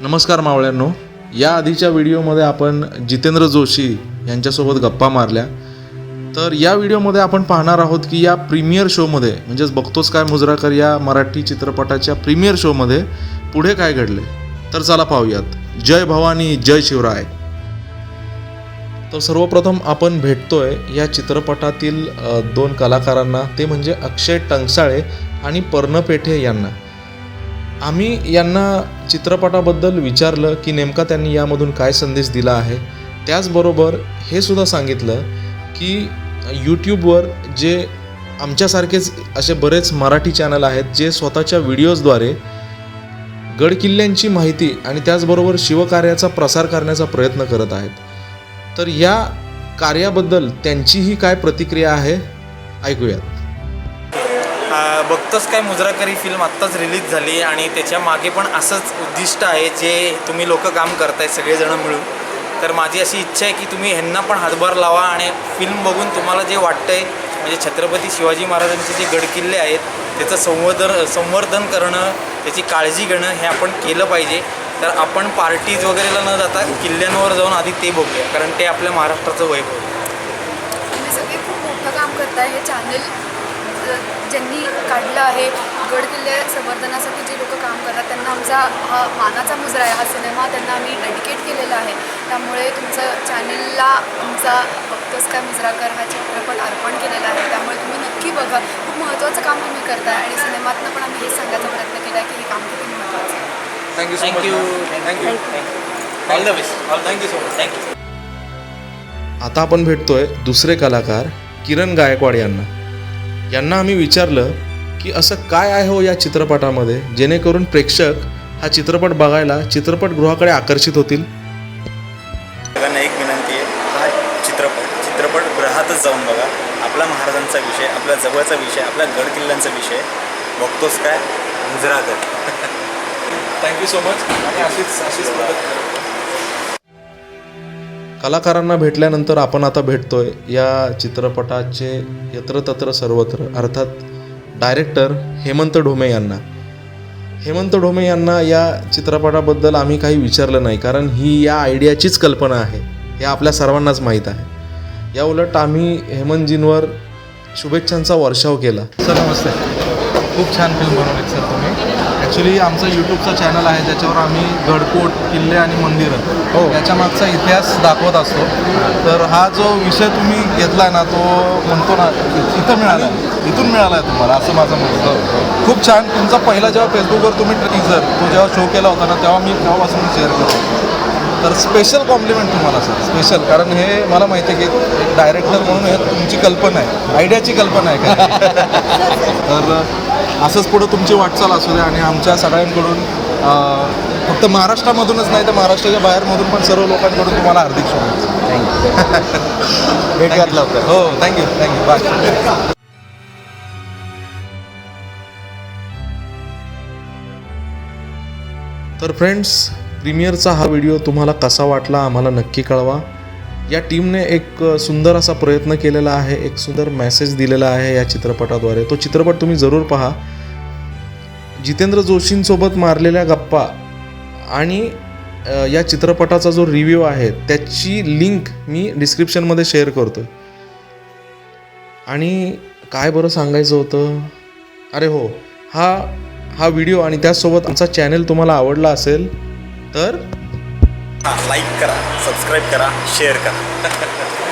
नमस्कार मावळ्यांनो. या आधीच्या व्हिडिओमध्ये आपण जितेंद्र जोशी यांच्यासोबत गप्पा मारल्या. तर या व्हिडिओमध्ये आपण पाहणार आहोत की या प्रीमियर शोमध्ये म्हणजेच बघतोच काय मुजराकर या मराठी चित्रपटाच्या प्रीमियर शोमध्ये पुढे काय घडले. तर चला पाहूयात. जय भवानी जय शिवराय. तर सर्वप्रथम आपण भेटतोय या चित्रपटातील दोन कलाकारांना. ते म्हणजे अक्षय टंगसाळे आणि पर्णपेठे यांना. आम्ही यांना चित्रपटाबद्दल विचारलं की नेमका त्यांनी यामधून काय संदेश दिला आहे? त्याचबरोबर हे सुद्धा सांगितलं की यूट्यूबवर जे आमच्यासारखेच असे बरेच मराठी चॅनल आहेत जे स्वतःच्या व्हिडिओजद्वारे गडकिल्ल्यांची माहिती आणि त्याचबरोबर शिवकार्याचा प्रसार करण्याचा प्रयत्न करत आहेत. तर या कार्याबद्दल त्यांचीही काय प्रतिक्रिया आहे? ऐकूयात. बघतोच काय मुजराकरी फिल्म आत्ताच रिलीज झाली आणि त्याच्यामागे पण असंच उद्दिष्ट आहे जे तुम्ही लोक काम करताय सगळेजण मिळून तर माझी अशी इच्छा आहे की तुम्ही ह्यांना पण हातभार लावा आणि फिल्म बघून तुम्हाला जे वाटतंय म्हणजे छत्रपती शिवाजी महाराजांचे जे गडकिल्ले आहेत त्याचं संवर्धन संवर्धन करणं त्याची काळजी घेणं हे आपण केलं पाहिजे तर आपण पार्टीज वगैरेला न जाता किल्ल्यांवर जाऊन आधी ते बघूया कारण ते आपल्या महाराष्ट्राचं वैभव आहे. तुम्ही सगळे खूप मोठं काम करताय हे चॅनल ज्यांनी काढलं आहे गड किल्ले संवर्धनासाठी जे लोक काम करतात त्यांना आमचा हा मानाचा मुजरा आहे. हा सिनेमा त्यांना आम्ही डेडिकेट केलेला आहे. त्यामुळे तुमचं चॅनलला आमचा बघतोस काय मुजराकर हा चित्रपट अर्पण केलेला आहे. त्यामुळे तुम्ही नक्की बघा. खूप महत्त्वाचं काम तुम्ही करताय आणि सिनेमातनं पण आम्ही हेच सांगायचा प्रयत्न केला आहे की हे काम किती महत्त्वाचं आहे. Thank you so thank you much thank you thank you all the best all thank you so much thank you आता आपण भेटतोय दुसरे कलाकार किरण गायकवाड यांना. यांना आम्ही विचारलं की असं काय आहे हो या चित्रपटामध्ये? जेणेकरून प्रेक्षक हा चित्रपट बघायला चित्रपटगृहाकडे आकर्षित होतील? सगळ्यांना एक विनंती आहे हा चित्रपट चित्रपट ग्रहातच जाऊन बघा. आपला महाराजांचा विषय आपल्या जवळचा विषय आपल्या गड किल्ल्यांचा विषय. बघतोस काय? गुजरात थँक्यू सो मच आणि अशीच अशीच कलाकारांना भेटल्यानंतर आपण आता भेटतोय या चित्रपटाचे यत्र तत्र सर्वत्र. अर्थात डायरेक्टर हेमंत ढोमे यांना. हेमंत ढोमे यांना या चित्रपटाबद्दल आम्ही काही विचारलं नाही कारण ही या आयडियाचीच कल्पना आहे. हे आपल्या सर्वांनाच माहीत आहे. या उलट आम्ही हेमंतजींवर शुभेच्छांचा वर्षाव केला. सर नमस्ते. खूप छान फिल्म बनवली सर. ॲक्च्युली आमचं यूट्यूबचं चॅनल आहे ज्याच्यावर आम्ही गडकोट किल्ले आणि मंदिरं हो. याच्या मागचा इतिहास दाखवत असतो. तर हा जो विषय तुम्ही घेतला आहे ना तो म्हणतो ना इथं मिळाला आहे इथून मिळाला आहे तुम्हाला असं माझं म्हणतो खूप छान. तुमचा पहिला जेव्हा फेसबुकवर तुम्ही टीजर तो जेव्हा शो केला होता ना तेव्हा मी तेव्हापासून शेअर करतो तर स्पेशल कॉम्प्लिमेंट तुम्हाला सर स्पेशल कारण हे मला माहिती आहे की एक डायरेक्टर म्हणून हे तुमची कल्पना आहे. आयडियाची कल्पना आहे. का तर असंच पुढं तुमची वाटचाल असू द्या आणि आमच्या सगळ्यांकडून फक्त महाराष्ट्रामधूनच नाही तर महाराष्ट्राच्या बाहेरमधून पण सर्व लोकांकडून तुम्हाला हार्दिक शुभेच्छा. भेटूयात लवकर. हो thank you thank you bye तर फ्रेंड्स प्रीमियरचा हा व्हिडिओ तुम्हाला कसा वाटला आम्हाला नक्की कळवा. या टीमने एक सुंदर असा प्रयत्न केलेला आहे एक सुंदर मेसेज दिलेला आहे या चित्रपटाद्वारे. तो चित्रपट तुम्ही जरूर पहा. जितेंद्र जोशींसोबत मारलेल्या गप्पा आणि या चित्रपटाचा जो रिव्ह्यू आहे त्याची लिंक मी डिस्क्रिप्शनमध्ये शेअर करतो आणि काय बरं सांगायचं होतं? अरे हो हा हा व्हिडिओ आणि त्याचसोबत आमचा चॅनल तुम्हाला आवडला असेल तर हां लाईक करा सबस्क्राईब करा शेअर करा